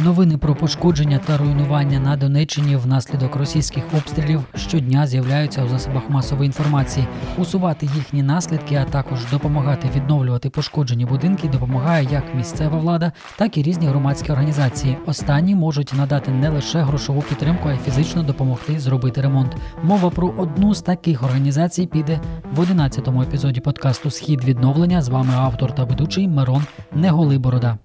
Новини про пошкодження та руйнування на Донеччині внаслідок російських обстрілів щодня з'являються у засобах масової інформації. Усувати їхні наслідки, а також допомагати відновлювати пошкоджені будинки допомагає як місцева влада, так і різні громадські організації. Останні можуть надати не лише грошову підтримку, а й фізично допомогти зробити ремонт. Мова про одну з таких організацій піде в 11-му епізоді подкасту Схід відновлення. З вами автор та ведучий Мирон Неголиборода.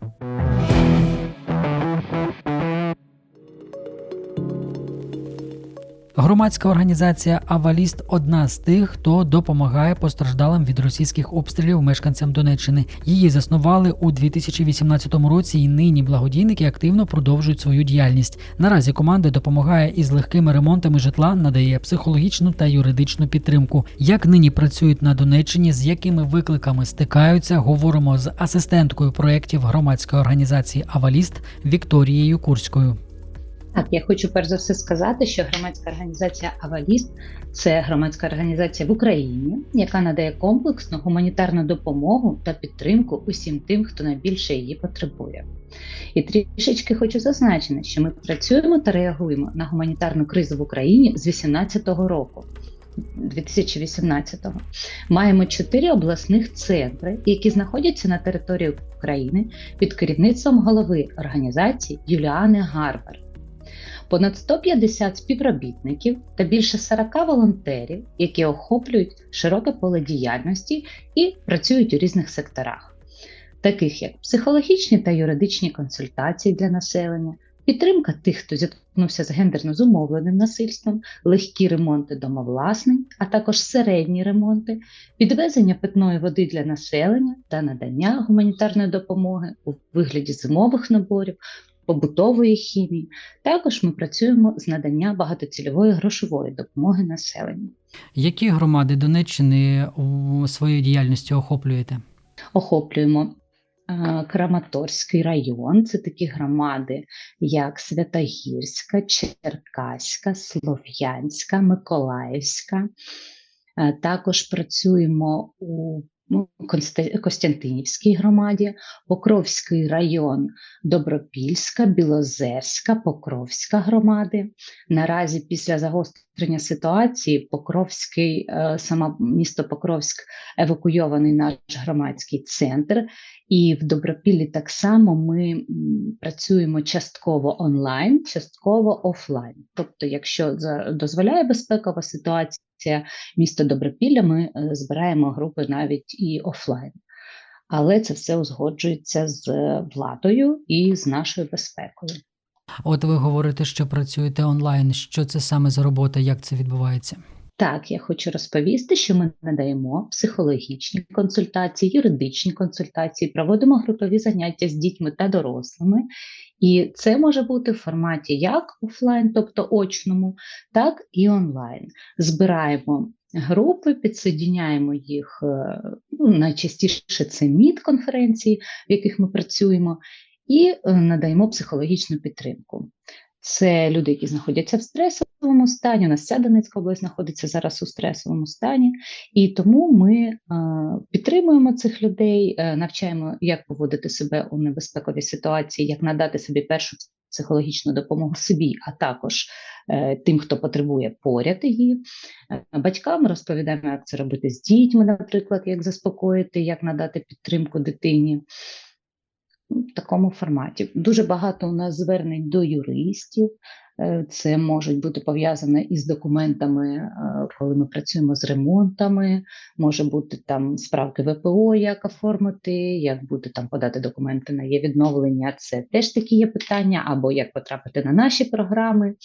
Громадська організація Аваліст одна з тих, хто допомагає постраждалим від російських обстрілів мешканцям Донеччини. Її заснували у 2018 році, і нині благодійники активно продовжують свою діяльність. Наразі команда допомагає із легкими ремонтами житла, надає психологічну та юридичну підтримку. Як нині працюють на Донеччині, з якими викликами стикаються, говоримо з асистенткою проєктів громадської організації Аваліст Вікторією Курською. Так, я хочу перш за все сказати, що громадська організація Аваліст це громадська організація в Україні, яка надає комплексну гуманітарну допомогу та підтримку усім тим, хто найбільше її потребує. І трішечки хочу зазначити, що ми працюємо та реагуємо на гуманітарну кризу в Україні з 2018 року. 2018-го маємо чотири обласних центри, які знаходяться на території України під керівництвом голови організації Юліани Гарбар понад 150 співробітників та більше 40 волонтерів, які охоплюють широке поле діяльності і працюють у різних секторах, таких як психологічні та юридичні консультації для населення, підтримка тих, хто зіткнувся з гендерно зумовленим насильством, легкі ремонти домовласнень, а також середні ремонти, підвезення питної води для населення та надання гуманітарної допомоги у вигляді зимових наборів побутової хімії. Також ми працюємо з надання багатоцільової грошової допомоги населенню. Які громади Донеччини у своєю діяльністю охоплюєте? Охоплюємо Краматорський район, це такі громади, як Святогірська, Черкаська, Слов'янська, Миколаївська. Також працюємо у ну, Костянтинівській громаді, Покровський район, Добропільська, Білозерська, Покровська громади. Наразі після загострення ситуації Покровський, е, сама місто Покровськ евакуйований наш громадський центр. І в Добропіллі так само ми працюємо частково онлайн, частково офлайн. Тобто, якщо дозволяє безпекова ситуація, місто Добропілля, ми е, збираємо групи навіть і офлайн. Але це все узгоджується з владою і з нашою безпекою. От ви говорите, що працюєте онлайн. Що це саме за робота? Як це відбувається? Так, я хочу розповісти, що ми надаємо психологічні консультації, юридичні консультації, проводимо групові заняття з дітьми та дорослими, і це може бути в форматі як офлайн, тобто очному, так і онлайн. Збираємо групи, підсоединяємо їх ну, найчастіше це мід-конференції, в яких ми працюємо, і надаємо психологічну підтримку. Це люди, які знаходяться в стресовому стані. У нас вся Донецька область знаходиться зараз у стресовому стані, і тому ми е, підтримуємо цих людей, е, навчаємо, як поводити себе у небезпековій ситуації, як надати собі першу психологічну допомогу собі, а також е, тим, хто потребує поряд її. Батькам розповідаємо, як це робити з дітьми, наприклад, як заспокоїти, як надати підтримку дитині в такому форматі. Дуже багато у нас звернень до юристів. Е, це можуть бути пов'язане із документами, е, коли ми працюємо з ремонтами, може бути там справки ВПО, як оформити, як бути там подати документи на є відновлення. Це теж такі є питання, або як потрапити на наші програми.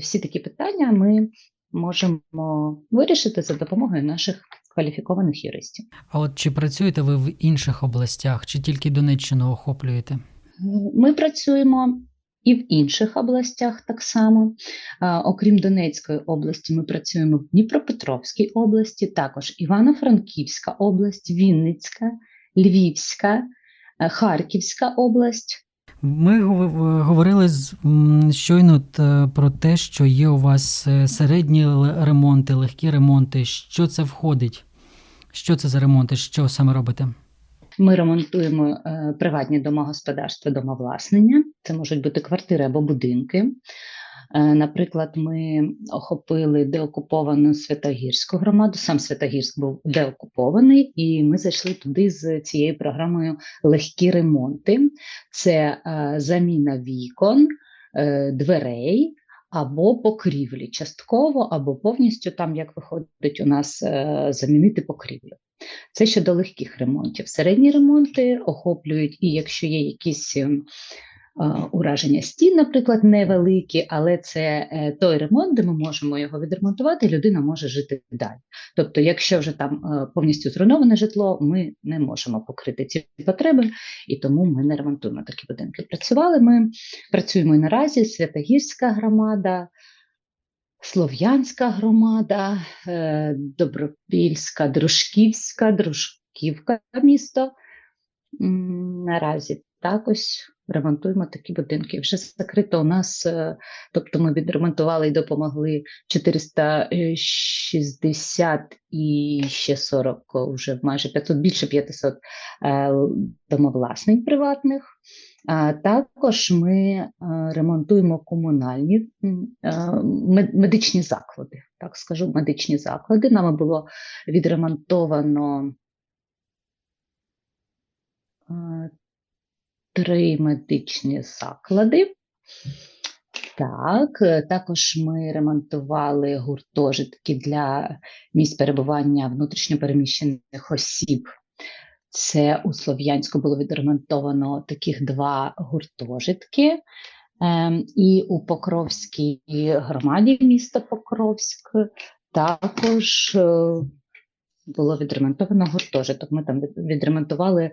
Всі такі питання ми можемо вирішити за допомогою наших кваліфікованих юристів. А от чи працюєте ви в інших областях, чи тільки Донеччину охоплюєте? Ми працюємо і в інших областях так само. Окрім Донецької області, ми працюємо в Дніпропетровській області, також Івано-Франківська область, Вінницька, Львівська, е, Харківська область. Ми говорили щойно е, про те, що є у вас е, середні ремонти, легкі ремонти. Що це входить? Що це за ремонти? Що саме робите? Ми ремонтуємо приватні домогосподарства домовласнення. це можуть бути квартири або будинки. Е, Наприклад, ми охопили деокуповану Святогірську громаду. Сам Святогірськ був деокупований, і ми зайшли туди з цією програмою легкі ремонти. Це е, заміна вікон, е, дверей або покрівлі, частково або повністю, там як виходить у нас замінити покрівлю. Це щодо легких ремонтів. Середні ремонти охоплюють, і якщо є якісь ем, ураження стін, наприклад, невеликі, але це е, той ремонт, де ми можемо його відремонтувати, і людина може жити далі. Тобто, якщо вже там е, повністю зруйноване житло, ми не можемо покрити ці потреби, і тому ми не ремонтуємо такі будинки. Працювали ми, працюємо і наразі Святогірська громада. Слов'янська громада, е, Добропільська, Дружківська, Дружківка місто. Наразі також ремонтуємо такі будинки. Вже закрито у нас, е, тобто ми відремонтували і допомогли 460 і ще 40, вже майже 500, більше 500 е, домовласників приватних. А також ми е, ремонтуємо комунальні медичні заклади. Так скажу, медичні заклади. Нами було відремонтовано три медичні заклади. Так, е, також ми ремонтували гуртожитки для місць перебування внутрішньопереміщених осіб. Це у Слов'янську було відремонтовано таких два гуртожитки. Ем, і у Покровській громаді міста Покровськ також е, було відремонтовано гуртожиток. Ми там відремонтували е,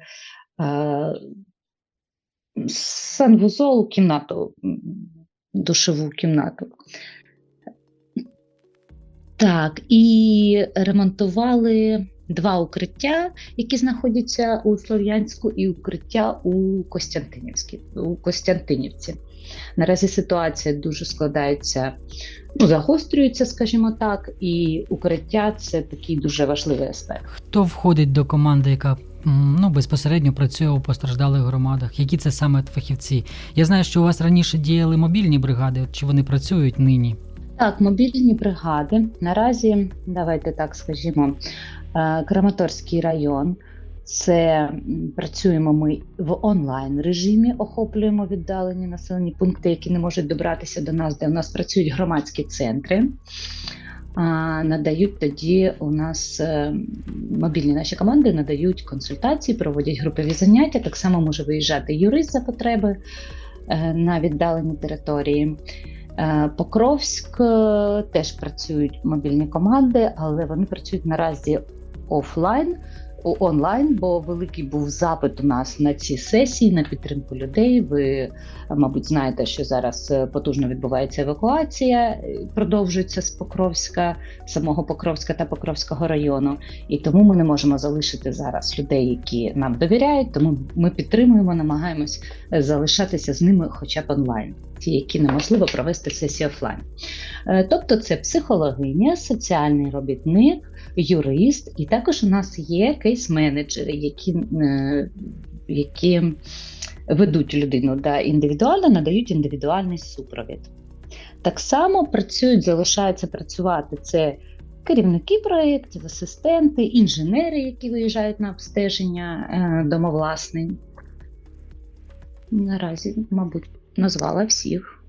санвузол, кімнату, м, душову кімнату. Так, і ремонтували два укриття, які знаходяться у Слов'янську, і укриття у Костянтинівській, у Костянтинівці. Наразі ситуація дуже складається, ну, загострюється, скажімо так, і укриття це такий дуже важливий аспект. Хто входить до команди, яка ну, безпосередньо працює у постраждалих громадах? Які це саме фахівці? Я знаю, що у вас раніше діяли мобільні бригади, чи вони працюють нині? Так, мобільні бригади. Наразі, давайте так скажімо, е, Краматорський район. Це працюємо ми в онлайн режимі, охоплюємо віддалені населені пункти, які не можуть добратися до нас, де у нас працюють громадські центри. Надають тоді у нас е, мобільні наші команди надають консультації, проводять групові заняття. Так само може виїжджати юрист за потреби е, на віддалені території. Е, Покровськ теж працюють мобільні команди, але вони працюють наразі офлайн, онлайн, бо великий був запит у нас на ці сесії, на підтримку людей. Ви, мабуть, знаєте, що зараз е, потужно відбувається евакуація, е, продовжується з Покровська, самого Покровська та Покровського району. І тому ми не можемо залишити зараз людей, які нам довіряють. Тому ми підтримуємо, намагаємось е, залишатися з ними хоча б онлайн, ті, які неможливо провести сесію офлайн. Тобто, це психологиня, соціальний робітник, юрист, і також у нас є кейс-менеджери, які, е, які ведуть людину да, індивідуально, надають індивідуальний супровід. Так само працюють, залишаються працювати це керівники проєктів, асистенти, інженери, які виїжджають на обстеження е, домовласний. Наразі, мабуть, назвала всіх.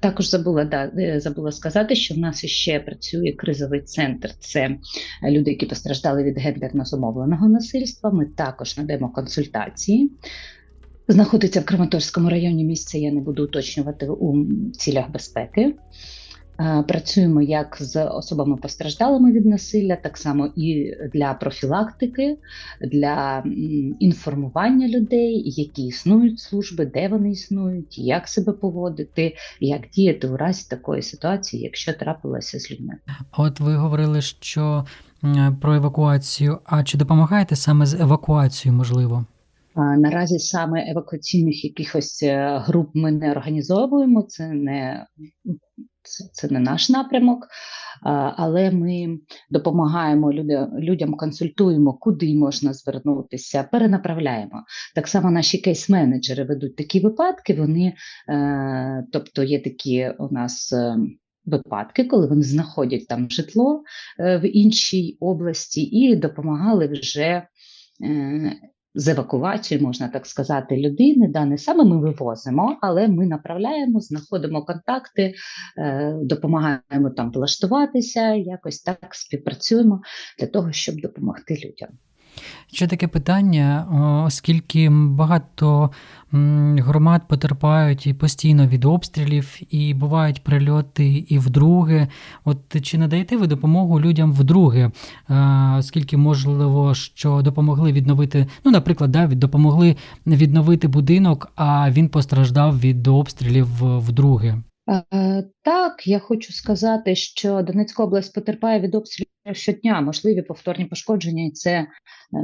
Також забула да, е, забула сказати, що в нас ще працює кризовий центр. Це люди, які постраждали від гендерно зумовленого насильства. Ми також надаємо консультації. Знаходиться в Краматорському районі місце, я не буду уточнювати у цілях безпеки. Е, Працюємо як з особами постраждалими від насилля, так само і для профілактики, для інформування людей, які існують служби, де вони існують, як себе поводити, як діяти у разі такої ситуації, якщо трапилося з людьми. От ви говорили, що про евакуацію. А чи допомагаєте саме з евакуацією, можливо? Наразі саме евакуаційних якихось е, груп ми не організовуємо. Це не це, не наш напрямок. але ми допомагаємо людям, консультуємо, куди можна звернутися, перенаправляємо. Так само наші кейс-менеджери ведуть такі випадки. Вони, е, тобто, є такі у нас. е, Випадки, коли вони знаходять там житло е, в іншій області і допомагали вже з евакуації можна так сказати, людини. Да, не саме ми вивозимо, але ми направляємо, знаходимо контакти, е, допомагаємо там влаштуватися, якось так співпрацюємо для того, щоб допомогти людям. Ще таке питання, оскільки багато громад потерпають і постійно від обстрілів, і бувають прильоти і вдруге. От чи надаєте ви допомогу людям вдруге, Е, оскільки можливо, що допомогли відновити, ну, наприклад, да, допомогли відновити будинок, а він постраждав від обстрілів вдруге. Е, Так, я хочу сказати, що Донецька область потерпає від обстрілів щодня, можливі повторні пошкодження, і це е,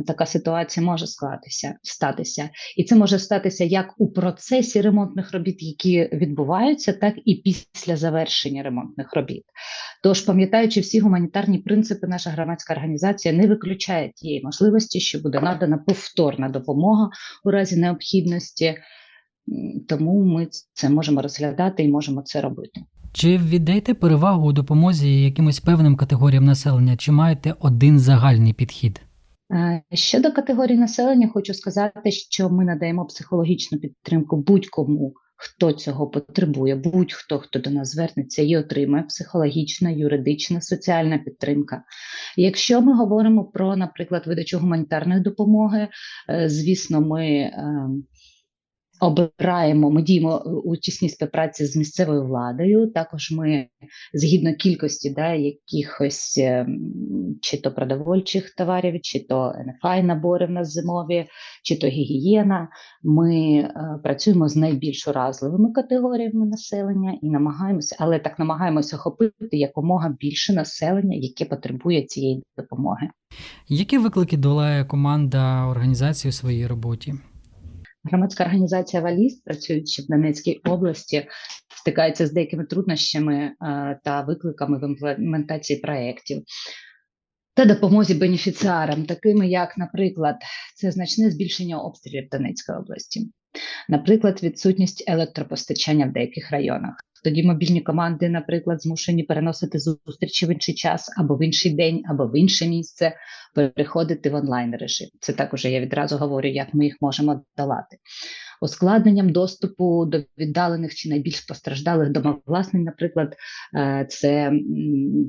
така ситуація може склатися, статися. І це може статися як у процесі ремонтних робіт, які відбуваються, так і після завершення ремонтних робіт. Тож, пам'ятаючи всі гуманітарні принципи, наша громадська організація не виключає тієї можливості, що буде надана повторна допомога у разі необхідності. Тому ми це можемо розглядати і можемо це робити. Чи віддаєте перевагу у допомозі якимось певним категоріям населення, чи маєте один загальний підхід? Е, Щодо категорії населення, хочу сказати, що ми надаємо психологічну підтримку будь-кому, хто цього потребує, будь-хто, хто до нас звернеться і отримає психологічна, юридична, соціальна підтримка. Якщо ми говоримо про, наприклад, видачу гуманітарної допомоги, е, звісно, ми. Е, Обираємо, ми діємо у тісній співпраці з місцевою владою. Також ми згідно кількості да, якихось ем, чи то продовольчих товарів, чи то НФА набори в нас зимові, чи то гігієна. Ми е, працюємо з найбільш уразливими категоріями населення і намагаємося, але так намагаємося охопити якомога більше населення, яке потребує цієї допомоги. Які виклики долає команда організації у своїй роботі? Громадська організація Валіст, працюючи в Донецькій області, стикається з деякими труднощами е, та викликами в імплементації проєктів та допомозі бенефіціарам, такими як, наприклад, це значне збільшення обстрілів Донецької області, наприклад, відсутність електропостачання в деяких районах. Тоді мобільні команди, наприклад, змушені переносити зустрічі в інший час або в інший день, або в інше місце, переходити в онлайн режим. Це також я відразу говорю, як ми їх можемо долати. Ускладненням доступу до віддалених чи найбільш постраждалих домовласнень, наприклад, е, це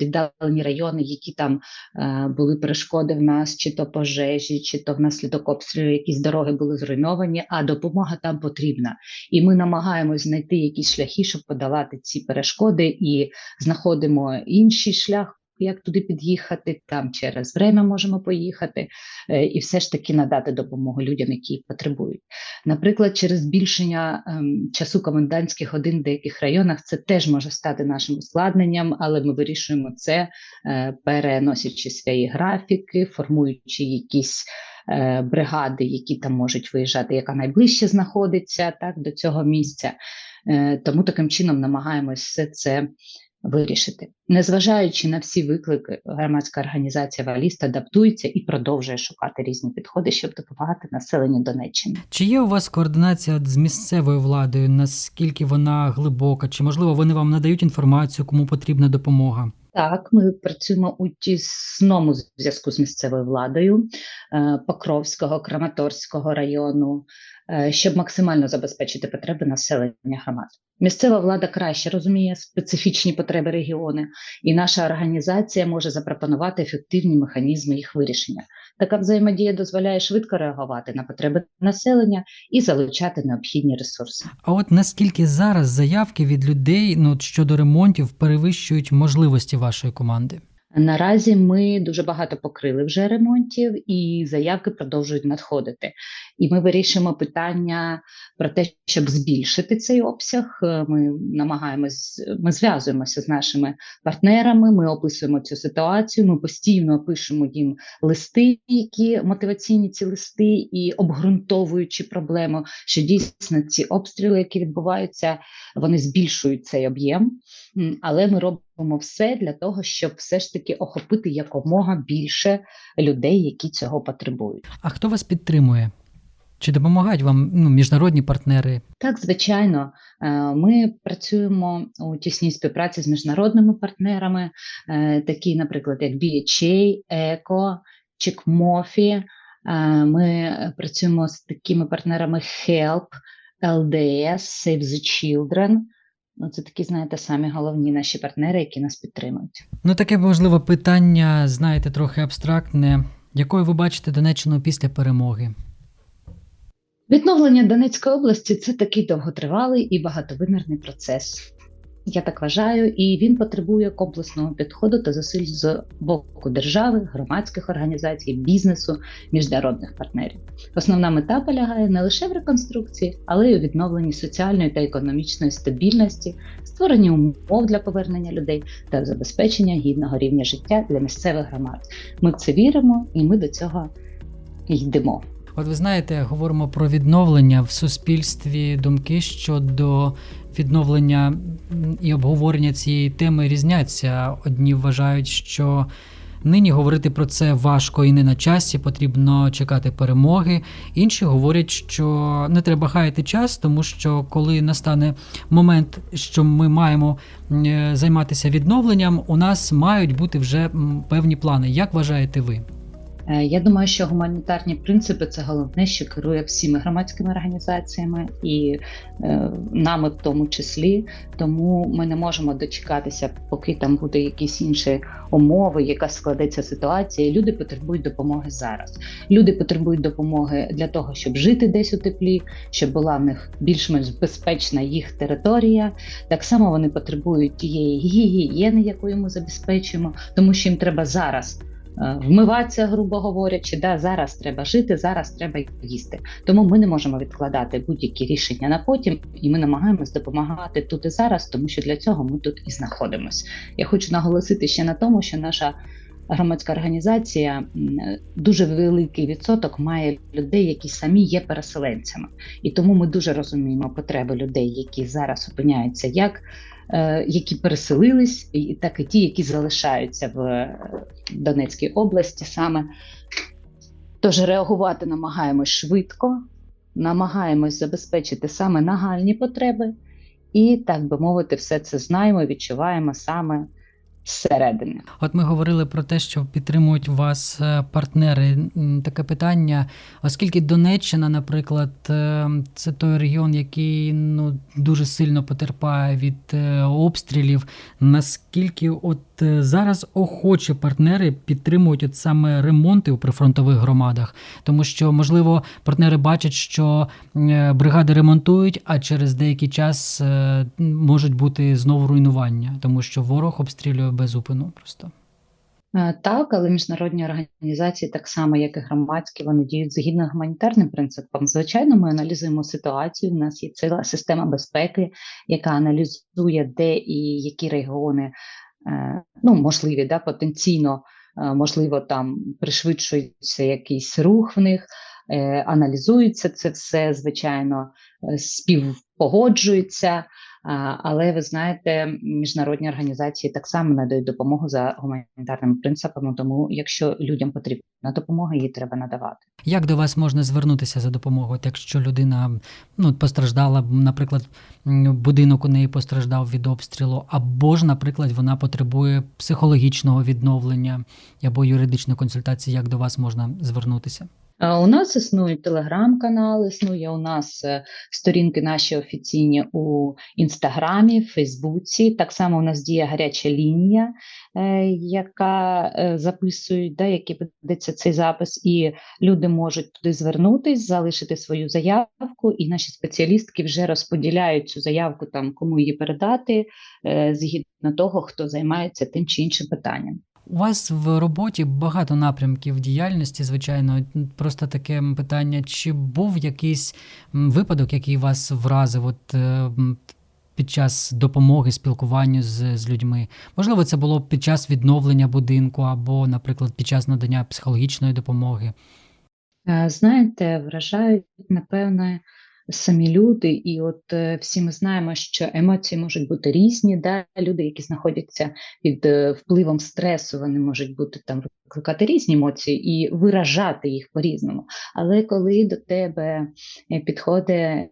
віддалені райони, які там е, були перешкоди в нас, чи то пожежі, чи то внаслідок обстрілу якісь дороги були зруйновані, а допомога там потрібна. І ми намагаємось знайти якісь шляхи, щоб подолати ці перешкоди, і знаходимо інший шлях. Як туди під'їхати, там через время можемо поїхати, е, і все ж таки надати допомогу людям, які її потребують. Наприклад, через збільшення ем, часу комендантських годин в деяких районах це теж може стати нашим ускладненням, але ми вирішуємо це, е, переносячи свої графіки, формуючи якісь е, бригади, які там можуть виїжджати, яка найближче знаходиться так, до цього місця. Тому таким чином намагаємось все це вирішити. Незважаючи на всі виклики, громадська організація Валіст адаптується і продовжує шукати різні підходи, щоб допомагати населенню Донеччини. Чи є у вас координація з місцевою владою? Наскільки вона глибока? Чи можливо вони вам надають інформацію, кому потрібна допомога? Так, ми працюємо у тісному зв'язку з місцевою владою е, Покровського, Краматорського району, щоб максимально забезпечити потреби населення громад. Місцева влада краще розуміє специфічні потреби регіону, і наша організація може запропонувати ефективні механізми їх вирішення. Така взаємодія дозволяє швидко реагувати на потреби населення і залучати необхідні ресурси. А от наскільки зараз заявки від людей ну, щодо ремонтів перевищують можливості вашої команди? Наразі ми дуже багато покрили вже ремонтів, і заявки продовжують надходити. І ми вирішуємо питання про те, щоб збільшити цей обсяг. Е, Ми намагаємось, ми зв'язуємося з нашими партнерами. Ми описуємо цю ситуацію. Ми постійно пишемо їм листи, які мотиваційні ці листи, і обґрунтовуючи проблему, що дійсно ці обстріли, які відбуваються, вони збільшують цей об'єм. Але ми робимо робимо все для того, щоб все ж таки охопити якомога більше людей, які цього потребують. А хто вас підтримує? Чи допомагають вам ну, міжнародні партнери? Так, звичайно, е, ми працюємо у тісній співпраці з міжнародними партнерами, е, такі, наприклад, як BHA, ECO. Е, Ми працюємо з такими партнерами HELP, LDS, Save the Children. Ну, це такі, знаєте, самі головні наші партнери, які нас підтримують. Ну, таке можливо питання, знаєте, трохи абстрактне. Якою ви бачите Донеччину після перемоги? Відновлення Донецької області це такий довготривалий і багатовимірний процес. Я так вважаю, і він потребує комплексного підходу та зусиль з боку держави, громадських організацій, бізнесу, міжнародних партнерів. Основна мета полягає не лише в реконструкції, але й у відновленні соціальної та економічної стабільності, створенні умов для повернення людей та забезпечення гідного рівня життя для місцевих громад. Ми в це віримо і ми до цього йдемо. От ви знаєте, говоримо про відновлення в суспільстві. Думки щодо відновлення і обговорення цієї теми різняться. Одні вважають, що нині говорити про це важко і не на часі, потрібно чекати перемоги. Інші говорять, що не треба хаяти час, тому що коли настане момент, що ми маємо е, займатися відновленням, у нас мають бути вже певні плани. Як вважаєте ви? Е, Я думаю, що гуманітарні принципи це головне, що керує всіми громадськими організаціями і е, нами в тому числі. Тому ми не можемо дочекатися, поки там буде якісь інші умови, яка складеться ситуація. Люди потребують допомоги зараз. Люди потребують допомоги для того, щоб жити десь у теплі, щоб була в них більш-менш безпечна їх територія. Так само вони потребують тієї гігієни, яку ми забезпечуємо, тому що їм треба зараз вмиватися, грубо говорячи, да, зараз треба жити, зараз треба їсти. Тому ми не можемо відкладати будь-які рішення на потім, і ми намагаємось допомагати тут і зараз, тому що для цього ми тут і знаходимось. Я хочу наголосити ще на тому, що наша громадська організація дуже великий відсоток має людей, які самі є переселенцями, і тому ми дуже розуміємо потреби людей, які зараз опиняються як. Е, Які переселились, і так і ті, які залишаються в е, Донецькій області саме. Тож реагувати намагаємось швидко, намагаємось забезпечити саме нагальні потреби, і, так би мовити, все це знаємо, відчуваємо саме зсередини. От ми говорили про те, що підтримують вас е, партнери. Таке питання, оскільки Донеччина, наприклад, е, це той регіон, який ну дуже сильно потерпає від е, обстрілів. Наскільки от зараз охочі партнери підтримують от саме ремонти у прифронтових громадах, тому що можливо партнери бачать, що бригади ремонтують, а через деякий час можуть бути знову руйнування, тому що ворог обстрілює без зупину просто. Е, Так, але міжнародні організації, так само як і громадські, вони діють згідно гуманітарним принципам. Звичайно, ми аналізуємо ситуацію. У нас є ціла система безпеки, яка аналізує, де і які регіони е, ну, можливі, да, потенційно, е, можливо, там пришвидшується якийсь рух в них, аналізується це все, звичайно, е, співпогоджується. Але ви знаєте, міжнародні організації так само надають допомогу за гуманітарними принципами. Тому, якщо людям потрібна допомога, її треба надавати. Як до вас можна звернутися за допомогою, якщо людина ну, постраждала, наприклад, будинок у неї постраждав від обстрілу, або ж, наприклад, вона потребує психологічного відновлення або юридичної консультації, як до вас можна звернутися? У нас існують телеграм-канал, існує у нас е, сторінки наші офіційні у інстаграмі, Фейсбуці. Так само у нас діє гаряча лінія, е, яка е, записують, да, які ведеться цей запис, і люди можуть туди звернутись, залишити свою заявку, і наші спеціалістки вже розподіляють цю заявку там, кому її передати, згідно того, хто займається тим чи іншим питанням. У вас в роботі багато напрямків діяльності, звичайно. Просто таке питання: чи був якийсь випадок, який вас вразив от, е, під час допомоги спілкуванню з, з людьми? Можливо, це було під час відновлення будинку, або, наприклад, під час надання психологічної допомоги. Е, Знаєте, вражають, напевне, самі люди, і от е, всі ми знаємо, що емоції можуть бути різні. Да? Люди, які знаходяться під е, впливом стресу, вони можуть бути там викликати різні емоції і виражати їх по-різному. Але коли до тебе е, підходить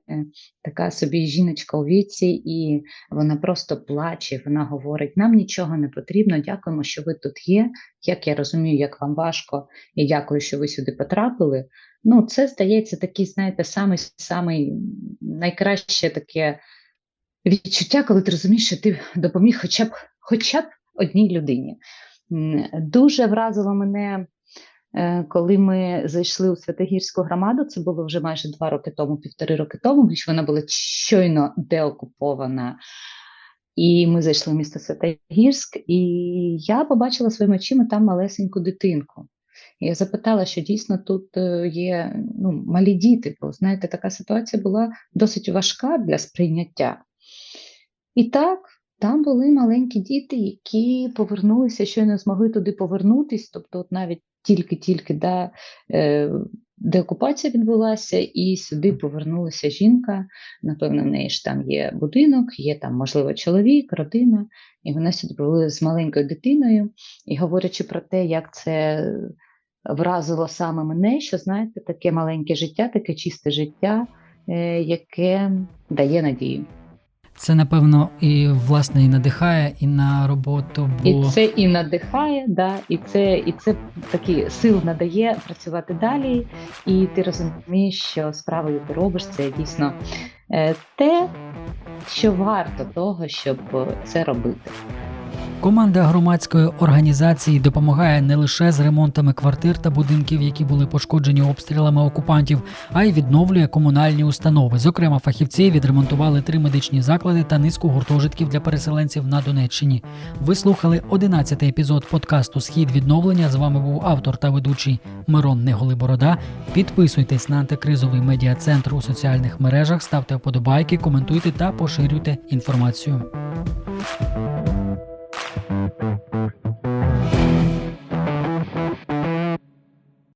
така собі жіночка у віці, і вона просто плаче, вона говорить: нам нічого не потрібно, дякуємо, що ви тут є. Як я розумію, як вам важко, і дякую, що ви сюди потрапили. Ну, це здається такий, знаєте, самий самий найкраще таке відчуття, коли ти розумієш, що ти допоміг хоча б хоча б одній людині. Дуже вразило мене, е, коли ми зайшли у Святогірську громаду. Це було вже майже два роки тому, півтори роки тому, що вона була щойно деокупована. І ми зайшли в місто Святогірськ, і я побачила своїми очима там малесеньку дитинку. Я запитала, що дійсно тут е, є ну, малі діти, бо знаєте, така ситуація була досить важка для сприйняття. І так, там були маленькі діти, які повернулися, щойно змогли туди повернутись, тобто, от навіть тільки-тільки да, е, деокупація відбулася, і сюди повернулася жінка. Напевно, в неї ж там є будинок, є там, можливо, чоловік, родина, і вона сюди була з маленькою дитиною. І говорячи про те, як це вразило саме мене, що знаєте, таке маленьке життя, таке чисте життя, е, яке дає надію. Це напевно і власне і надихає, і на роботу. Бо І це і надихає, да, і це, і це такі сил надає працювати далі. І ти розумієш, що справою ти робиш це дійсно е, те, що варто того, щоб це робити. Команда громадської організації допомагає не лише з ремонтами квартир та будинків, які були пошкоджені обстрілами окупантів, а й відновлює комунальні установи. Зокрема, фахівці відремонтували три медичні заклади та низку гуртожитків для переселенців на Донеччині. Ви слухали 11-й епізод подкасту Схід відновлення. З вами був автор та ведучий Мирон Неголиборода. Підписуйтесь на антикризовий медіа центр у соціальних мережах, ставте вподобайки, коментуйте та поширюйте інформацію.